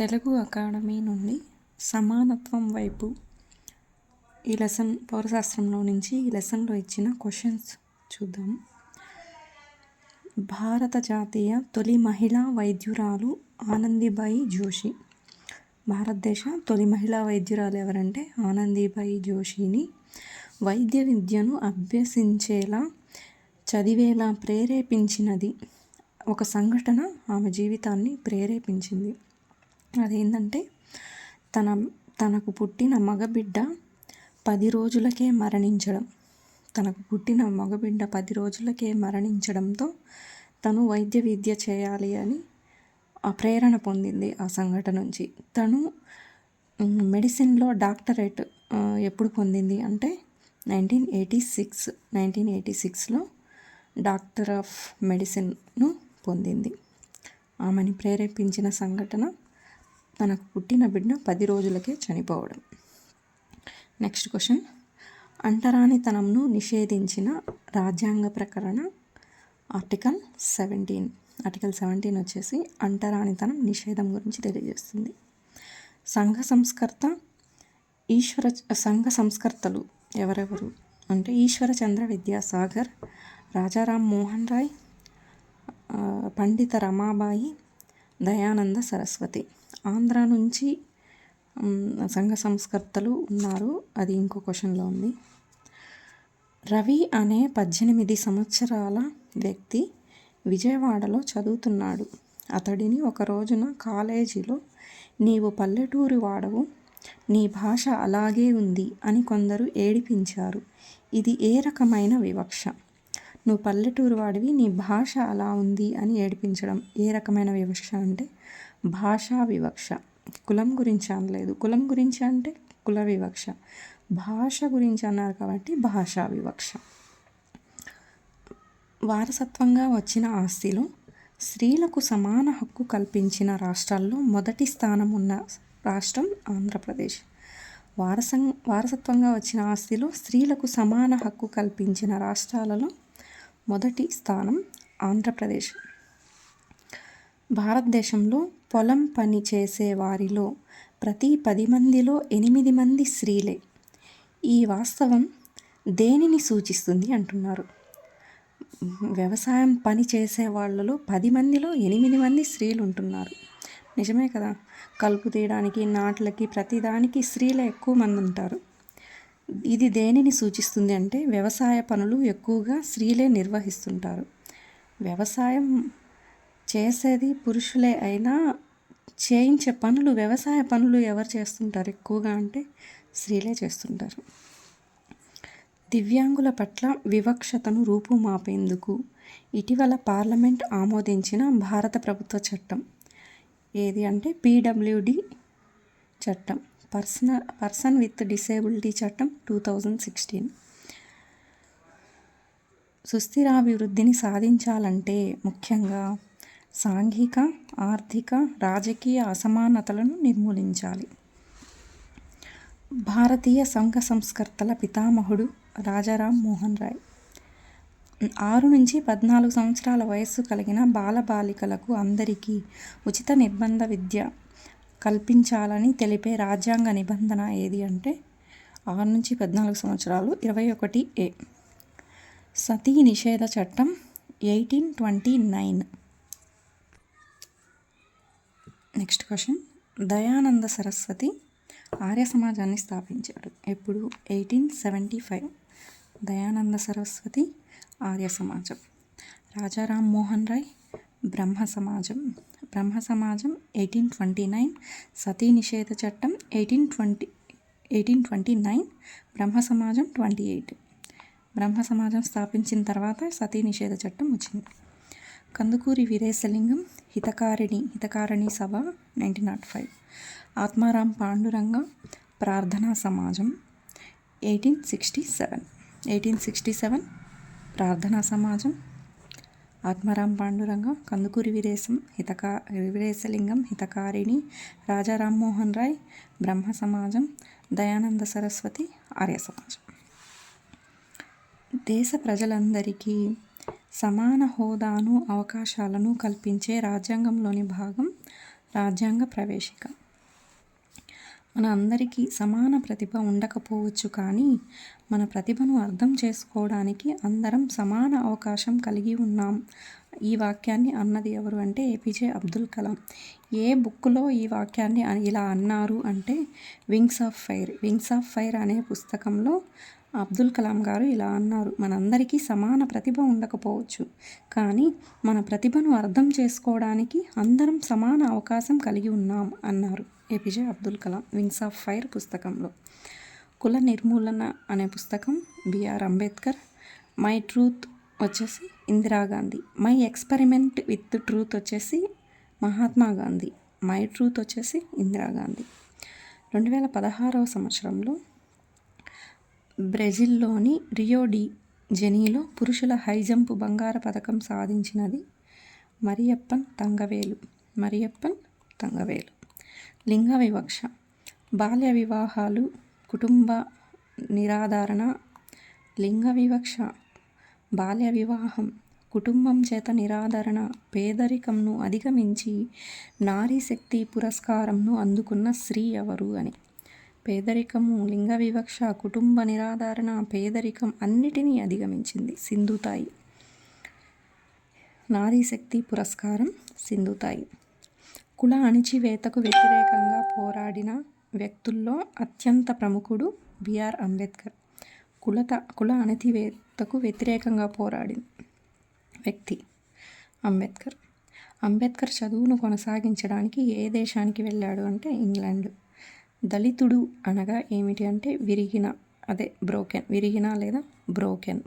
Telugu academy నుండి సమానత్వం వైపు ఈ లెసన్ పౌరశాస్త్రంలో నుంచి ఈ లెసన్లో ఇచ్చిన క్వశ్చన్స్ చూద్దాం. భారత జాతీయ తొలి మహిళా వైద్యురాలు ఆనందీబాయి జోషి. భారతదేశ తొలి మహిళా వైద్యురాలు ఎవరంటే ఆనందీబాయి జోషిని వైద్య విద్యను అభ్యసించేలా చదివేలా ప్రేరేపించినది. ఒక సంఘటన ఆమె జీవితాన్ని ప్రేరేపించింది. అదేంటంటే తన తనకు పుట్టిన మగబిడ్డ పది రోజులకే మరణించడం. తనకు పుట్టిన మగబిడ్డ పది రోజులకే మరణించడంతో తను వైద్య విద్య చేయాలి అని ఆ ప్రేరణ పొందింది ఆ సంఘటన నుంచి. తను మెడిసిన్లో డాక్టరేట్ ఎప్పుడు పొందింది అంటే nineteen eighty six nineteen eighty సిక్స్లో డాక్టర్ ఆఫ్ మెడిసిన్ను పొందింది. ఆమెని ప్రేరేపించిన సంఘటన తనకు పుట్టిన బిడ్డ పది రోజులకే చనిపోవడం. Next question. అంటరానితనంను నిషేధించిన రాజ్యాంగ ప్రకరణ ఆర్టికల్ సెవెంటీన్. ఆర్టికల్ సెవెంటీన్ వచ్చేసి అంటరానితనం నిషేధం గురించి తెలియజేస్తుంది. సంఘ సంస్కర్త ఈశ్వర సంఘ సంస్కర్తలు ఎవరెవరు? అంటే ఈశ్వరచంద్ర విద్యాసాగర్ రాజారాం మోహన్ రాయ్ పండిత రమాబాయి దయానంద సరస్వతి. ఆంధ్ర నుంచి సంఘ సంస్కర్తలు ఉన్నారు. అది ఇంకో క్వశ్చన్లో ఉంది. రవి అనే పద్దెనిమిది సంవత్సరాల వ్యక్తి విజయవాడలో చదువుతున్నాడు. అతడిని ఒక రోజున కాలేజీలో నీవు పల్లెటూరు వాడవు నీ భాష అలాగే ఉంది అని కొందరు ఏడిపించారు. ఇది ఏ రకమైన వివక్ష? నువ్వు పల్లెటూరు వాడివి నీ భాష అలా ఉంది అని ఏడిపించడం ఏ రకమైన వివక్ష అంటే? భాషా వివక్ష. కులం గురించి అనలేదు. కులం గురించి అంటే కుల వివక్ష. భాష గురించి అన్నారు కాబట్టి భాషా వివక్ష. వారసత్వంగా వచ్చిన ఆస్తిలో స్త్రీలకు సమాన హక్కు కల్పించిన రాష్ట్రాల్లో మొదటి స్థానం ఉన్న రాష్ట్రం ఆంధ్రప్రదేశ్. వారసం వారసత్వంగా వచ్చిన ఆస్తిలో స్త్రీలకు సమాన హక్కు కల్పించిన రాష్ట్రాలలో మొదటి స్థానం ఆంధ్రప్రదేశ్. భారతదేశంలో పొలం పని చేసే వారిలో ప్రతి పది మందిలో ఎనిమిది మంది స్త్రీలే. ఈ వాస్తవం దేనిని సూచిస్తుంది అంటున్నారు. వ్యవసాయం పని చేసే వాళ్ళలో పది మందిలో ఎనిమిది మంది స్త్రీలు ఉంటున్నారు. నిజమే కదా? కలుపు తీయడానికి నాట్లకి ప్రతిదానికి స్త్రీలే ఎక్కువ మంది ఉంటారు. ఇది దేనిని సూచిస్తుంది అంటే వ్యవసాయ పనులు ఎక్కువగా స్త్రీలే నిర్వహిస్తుంటారు. వ్యవసాయం చేసేది పురుషులే అయినా చేయించే పనులు వ్యవసాయ పనులు ఎవరు చేస్తుంటారు ఎక్కువగా అంటే స్త్రీలే చేస్తుంటారు. దివ్యాంగుల పట్ల వివక్షతను రూపుమాపేందుకు ఇటీవల పార్లమెంట్ ఆమోదించిన భారత ప్రభుత్వ చట్టం. ఏది అంటే పీడబ్ల్యూడి చట్టం. పర్సన పర్సన్ విత్ డిసేబిలిటీ చట్టం టూ థౌజండ్ సిక్స్టీన్. సుస్థిరాభివృద్ధిని సాధించాలంటే ముఖ్యంగా సాంఘిక ఆర్థిక రాజకీయ అసమానతలను నిర్మూలించాలి. భారతీయ సంఘ సంస్కర్తల పితామహుడు రాజారాం మోహన్ రాయ్. ఆరు నుంచి పద్నాలుగు సంవత్సరాల వయస్సు కలిగిన బాలబాలికలకు అందరికీ ఉచిత నిర్బంధ విద్య కల్పించాలని తెలిపే రాజ్యాంగ నిబంధన ఏది అంటే ఆరు నుంచి పద్నాలుగు సంవత్సరాలు ఇరవై ఒకటి ఏ. సతీ నిషేధ చట్టం eighteen twenty nine. Next question. Dayananda Saraswati Arya సమాజాన్ని స్థాపించాడు. ఎప్పుడు? Eighteen seventy five. Dayananda Saraswati Arya సమాజం. రాజారాం మోహన్ రాయ్ బ్రహ్మ సమాజం. బ్రహ్మ సమాజం ఎయిటీన్ ట్వంటీ నైన్ సతీ నిషేధ చట్టం eighteen twenty eighteen twenty nine Brahma సమాజం ట్వంటీ ఎయిట్. బ్రహ్మ సమాజం స్థాపించిన తర్వాత సతీ నిషేధ చట్టం వచ్చింది. Kandukuri Veeresalingam Hitakarini Hitakarini Sabha nineteen nought five. Atmaram Pandurang Prarthana సమాజం eighteen sixty seven. Eighteen sixty seven Prarthana సమాజం ఆత్మారాం పాండురంగ కందుకూరి వీరేశం హితకా వీరేశలింగం హితకారిణి రాజా రామ్మోహన్ రాయ్ బ్రహ్మ సమాజం దయానంద సరస్వతి ఆర్య సమాజం. దేశ ప్రజలందరికీ సమాన హోదాను అవకాశాలను కల్పించే రాజ్యాంగంలోని భాగం రాజ్యాంగ ప్రవేశిక. మన అందరికీ సమాన ప్రతిభ ఉండకపోవచ్చు కానీ మన ప్రతిభను అర్థం చేసుకోవడానికి అందరం సమాన అవకాశం కలిగి ఉన్నాం. ఈ వాక్యాన్ని అన్నది ఎవరు అంటే ఏపీజే అబ్దుల్ కలాం. ఏ బుక్లో ఈ వాక్యాన్ని ఇలా అన్నారు అంటే wings of fire. Wings of fire అనే పుస్తకంలో అబ్దుల్ కలాం గారు ఇలా అన్నారు. మనందరికీ సమాన ప్రతిభ ఉండకపోవచ్చు కానీ మన ప్రతిభను అర్థం చేసుకోవడానికి అందరం సమాన అవకాశం కలిగి ఉన్నాం అన్నారు. APJ Abdul Kalam wings of fire పుస్తకంలో. కుల నిర్మూలన అనే పుస్తకం బిఆర్ అంబేద్కర్ మై ట్రూత్ వచ్చేసి Indira Gandhi my experiment with truth వచ్చేసి మహాత్మా గాంధీ మై ట్రూత్ వచ్చేసి ఇందిరాగాంధీ రెండు వేల పదహారవ సంవత్సరంలో బ్రెజిల్లోని రియో డి జెనీలో పురుషుల హై జంప్ బంగారు పథకం సాధించినది మరియప్పన్ తంగవేలు మరియప్పన్ తంగవేలు. లింగ వివక్ష. బాల్య వివాహాలు కుటుంబ నిరాధారణ లింగ వివక్ష. బాల్య వివాహం కుటుంబం చేత నిరాదరణ పేదరికంను అధిగమించి నారీ శక్తి పురస్కారంను అందుకున్న స్త్రీ ఎవరు అని. పేదరికము లింగ వివక్ష కుటుంబ నిరాధారణ పేదరికం అన్నిటినీ అధిగమించింది సింధుతాయి. నారీ శక్తి పురస్కారం సింధుతాయి. కుల అణిచివేతకు వ్యతిరేకంగా పోరాడిన వ్యక్తుల్లో అత్యంత ప్రముఖుడు బిఆర్ అంబేద్కర్. కులత కుల అణితివేతకు వ్యతిరేకంగా పోరాడిన వ్యక్తి అంబేద్కర్. అంబేద్కర్ చదువును కొనసాగించడానికి ఏ దేశానికి వెళ్ళాడు అంటే ఇంగ్లాండ్. దళితుడు అనగా ఏమిటి అంటే విరిగిన అదే బ్రోకెన్ విరిగిన లేదా బ్రోకెన్.